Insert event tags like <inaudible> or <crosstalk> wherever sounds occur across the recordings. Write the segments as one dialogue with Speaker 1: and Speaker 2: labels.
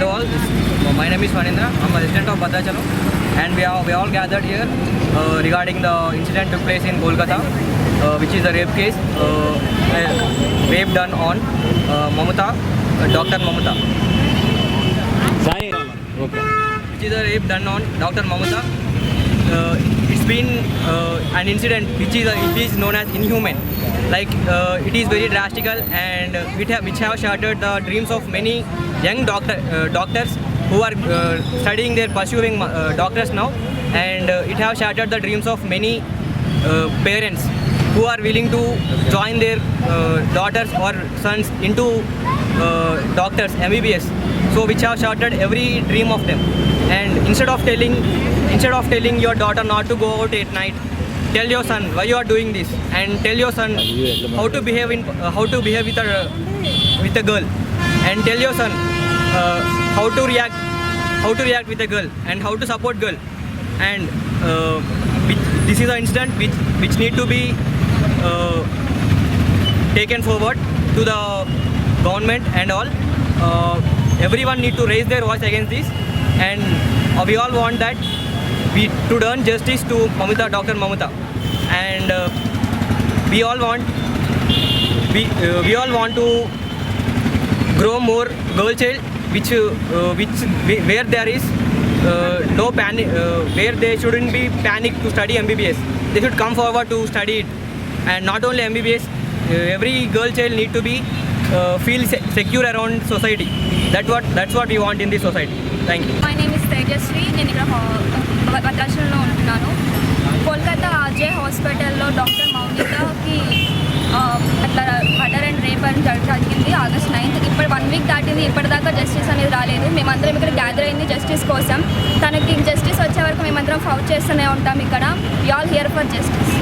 Speaker 1: Hello all, uh, my name is Vanindra. I'm a resident of Bhadrachalam, and we all gathered here uh, regarding the incident took place in Kolkata, uh, which is a rape case, rape done on Mamata, Dr. Mamata.
Speaker 2: Okay.
Speaker 1: Which is a rape done on Dr. Mamata been uh, an incident which is, uh, which is known as inhuman. Like uh, it is very drastic and it have, which have shattered the dreams of many young doctor, uh, doctors who are uh, studying their pursuing uh, doctors now and uh, it have shattered the dreams of many uh, parents who are willing to join their uh, daughters or sons into uh, doctors, MBBS. So which have shattered every dream of them. And instead of telling, instead of telling your daughter not to go out at night, tell your son why you are doing this, and tell your son how to behave in uh, how to behave with a with a girl, and tell your son how to react how to react with a girl and how to support girl and uh, this is an incident which which need to be uh, taken forward to the government and all. Uh, everyone need to raise their voice against this and uh, we all want that we to earn justice to Mamita, Dr. Mamita. And uh, we all want we, uh, we all want to grow more girl child which uh, uh which where there is uh, no panic uh, where they shouldn't be panicked to study MBBS they should come forward to study it and not only MBBS every girl child need to be feel secure around society that what that's what you want in want society thank you
Speaker 3: my name is Tejaswi నేను ఇక్కడ భద్రాచలంలో ఉంటున్నాను Kolkata RJ హాస్పిటల్లో doctor మౌనికకి అట్లా murder and rape అని జరిగింది August ninth ఇప్పుడు వన్ వీక్ దాటింది ఇప్పటిదాకా జస్టిస్ అనేది రాలేదు మేమందరం ఇక్కడ గ్యాదర్ అయింది జస్టిస్ కోసం తనకి జస్టిస్ వచ్చే వరకు మేమందరం ఫౌట్ చేస్తూనే ఉంటాం ఇక్కడ you all here for justice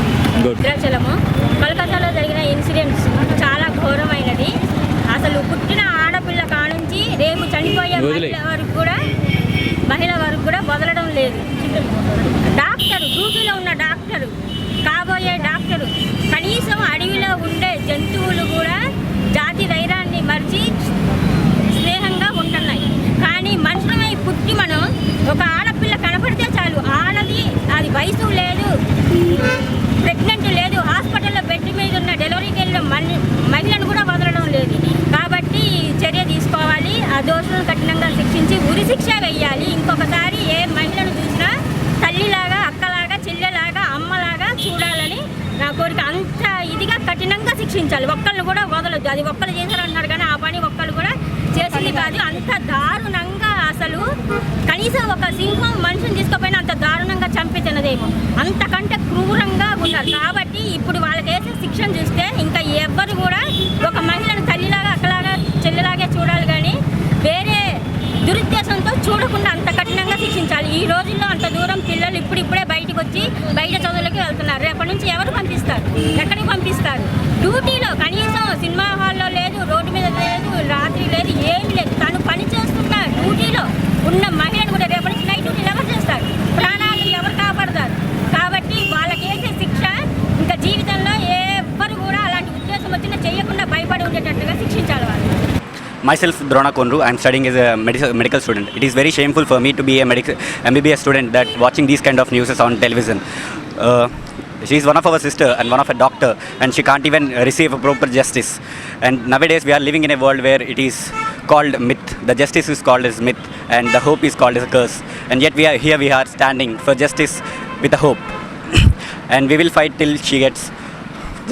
Speaker 4: Bhadrachalam కలకత్తాలో జరిగిన ఇన్సిడెంట్స్ చాలా ఘోరమైనది అసలు పుట్టిన ఆడపిల్ల కానుంచి రేపు చనిపోయే మహిళ వరకు కూడా మహిళ వరకు కూడా వదలడం లేదు డాక్టర్ డ్యూటీలో ఉన్న డాక్టర్ కాబోయే దోషులను కఠినంగా శిక్షించి ఉరి శిక్ష వేయాలి ఇంకొకసారి ఏ మహిళను చూసినా తల్లిలాగా అక్కలాగా చెల్లెలాగా అమ్మలాగా చూడాలని నా కోరిక అంత ఇదిగా కఠినంగా శిక్షించాలి ఒక్కళ్ళు కూడా వదలొద్దు అది ఒక్కరు చేశారంటున్నారు కానీ ఆ పని ఒక్కళ్ళు కూడా చేసింది కాదు అంత దారుణంగా అసలు కనీసం ఒక సింహం మనిషిని తీసుకోపోయినా అంత దారుణంగా చంపితే కఠినంగా శిక్షించాలి ఈ రోజుల్లో అంత దూరం పిల్లలు ఇప్పుడిప్పుడే బయటకు వచ్చి బయట చదువులకి వెళ్తున్నారు రేపటి నుంచి ఎవరు పంపిస్తారు ఎక్కడికి పంపిస్తారు డ్యూటీలో కనీసం
Speaker 5: myself Drona Konru, I'm studying as a medical, medical student. It is very shameful for me to be a medical MBBS student that watching these kind of news on television. Uh, she's one of our sister and one of a doctor and she can't even receive a proper justice. And nowadays we are living in a world where it is called myth. The justice is called as myth and the hope is called as a curse. And yet we are here we are standing for justice with a hope. <coughs> and we will fight till she gets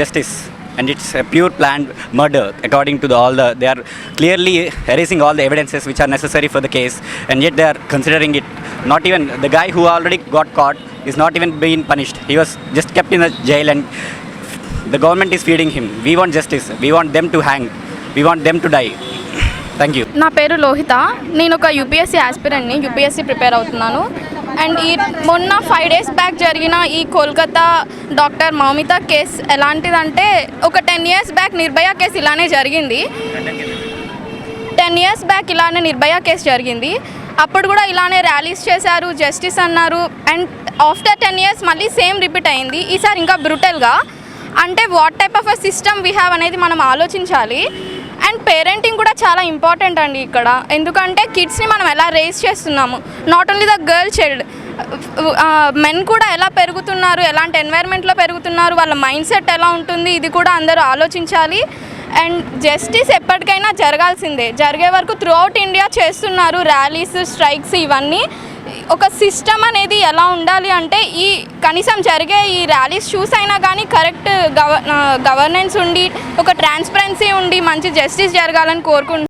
Speaker 5: justice. And it's pure plan murder according to all the they are clearly harassing all the evidences which are necessary for the case and at they are considering it not even the guy who already got caught is not even been punished he was just kept in the jail and the government is feeding him we want justice we want them to hang we want them to die thank you
Speaker 6: నా పేరు లోహిత నేను ఒక UPSC ఆస్పిరెంట్ని UPSC prepare అవుతున్నాను and ఈ మొన్న five days back జరిగిన ఈ కోల్కతా డాక్టర్ మౌమిత కేసు ఎలాంటిదంటే ఒక ten years back Nirbhaya case ఇలానే జరిగింది టెన్ ఇయర్స్ బ్యాక్ ఇలానే నిర్భయ కేసు జరిగింది అప్పుడు కూడా ఇలానే ర్యాలీస్ చేశారు జస్టిస్ అన్నారు అండ్ ఆఫ్టర్ టెన్ ఇయర్స్ మళ్ళీ సేమ్ రిపీట్ అయింది ఈసారి ఇంకా బ్రూటల్గా అంటే what type of a system we have అనేది మనం ఆలోచించాలి అండ్ పేరెంటింగ్ కూడా చాలా ఇంపార్టెంట్ అండి ఇక్కడ ఎందుకంటే కిడ్స్ని మనం ఎలా రేస్ చేస్తున్నాము not only the girl child men కూడా ఎలా పెరుగుతున్నారు ఎలాంటి ఎన్వైర్న్మెంట్లో పెరుగుతున్నారు వాళ్ళ మైండ్ సెట్ ఎలా ఉంటుంది ఇది కూడా అందరూ ఆలోచించాలి అండ్ జస్టిస్ ఎప్పటికైనా జరగాల్సిందే జరిగే వరకు త్రూఅవుట్ ఇండియా చేస్తున్నారు ర్యాలీస్ స్ట్రైక్స్ ఇవన్నీ ఒక సిస్టమ్ అనేది ఎలా ఉండాలి అంటే ఈ కనీసం జరిగే ఈ ర్యాలీస్ చూసైనా కానీ కరెక్ట్ గవర్నెన్స్ ఉండి ఒక ట్రాన్స్పరెన్సీ ఉండి మంచి జస్టిస్ జరగాలని కోరుకుంటున్నాను